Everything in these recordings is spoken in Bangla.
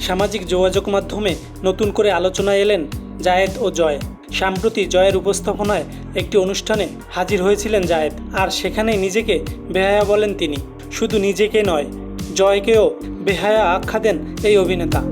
সামাজিক যোগাযোগ মাধ্যমে নতুন করে আলোচনায় এলেন জায়েদ ও জয়। সাম্প্রতি জয়ের উপস্থাপনায় একটি অনুষ্ঠানে হাজির হয়েছিলেন জায়েদ। আর সেখানে নিজেকে বেহায়া বলেন তিনি। শুধু নিজেকে নয়, জয়কেও বেহায়া আখ্যা দেন এই অভিনেতা।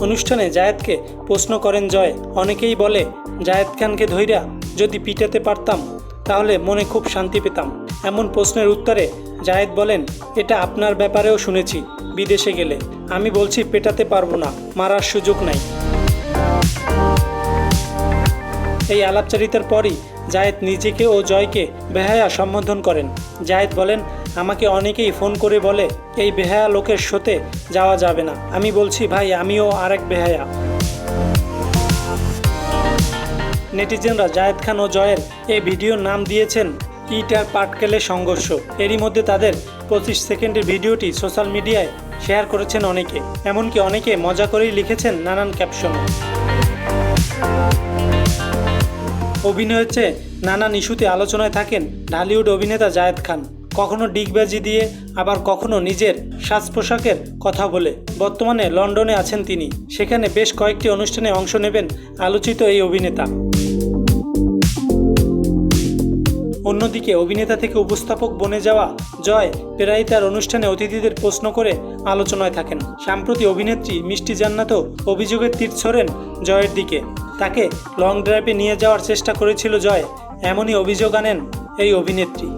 অনুষ্ঠানে জায়েদকে প্রশ্ন করেন জয়, অনেকেই বলে জায়েদ খানকে ধৈর্যা যদি পিটাতে পারতাম তাহলে মনে খুব শান্তি পেতাম। এমন প্রশ্নের উত্তরে জায়েদ বলেন, এটা আপনার ব্যাপারেও শুনেছি, বিদেশে গেলে। আমি বলছি, পেটাতে পারব না, মারার সুযোগ নাই। এই আলাপচারিতার পরই জায়েদ নিজেকে ও জয়কে বেহায়া সম্বোধন করেন। জায়েদ বলেন, আমাকে অনেকেই ফোন করে বলে, এই বেহায়া লোকের শোতে যাওয়া যাবে না। আমি বলছি, ভাই, আমিও আরেক বেহায়া। নেটিজেনরা জায়েদ খান ও জয়ের এই ভিডিওর নাম দিয়েছেন ইট আর পাটকেলের সংঘর্ষ। এরই মধ্যে তাদের পঁচিশ সেকেন্ডের ভিডিওটি সোশ্যাল মিডিয়ায় শেয়ার করেছেন অনেকে। এমনকি অনেকে মজা করেই লিখেছেন নানান ক্যাপশন। অভিনয়ের চেয়ে নানান ইস্যুতে আলোচনায় থাকেন ঢালিউড অভিনেতা জায়েদ খান। কখনো ডিগবাজি দিয়ে, আবার কখনো নিজের সাজ পোশাকের কথা বলে। বর্তমানে লন্ডনে আছেন তিনি। সেখানে বেশ কয়েকটি অনুষ্ঠানে অংশ নেবেন আলোচিত এই অভিনেতা। অন্যদিকে অভিনেতা থেকে উপস্থাপক বনে যাওয়া জয় প্রায় তার অনুষ্ঠানে অতিথিদের প্রশ্ন করে আলোচনায় থাকেন। সাম্প্রতি অভিনেত্রী মিষ্টি জান্নাতও অভিযোগের তীর ছড়েন জয়ের দিকে। তাকে লং ড্রাইভে নিয়ে যাওয়ার চেষ্টা করেছিল জয়, এমনই অভিযোগ আনেন এই অভিনেত্রী।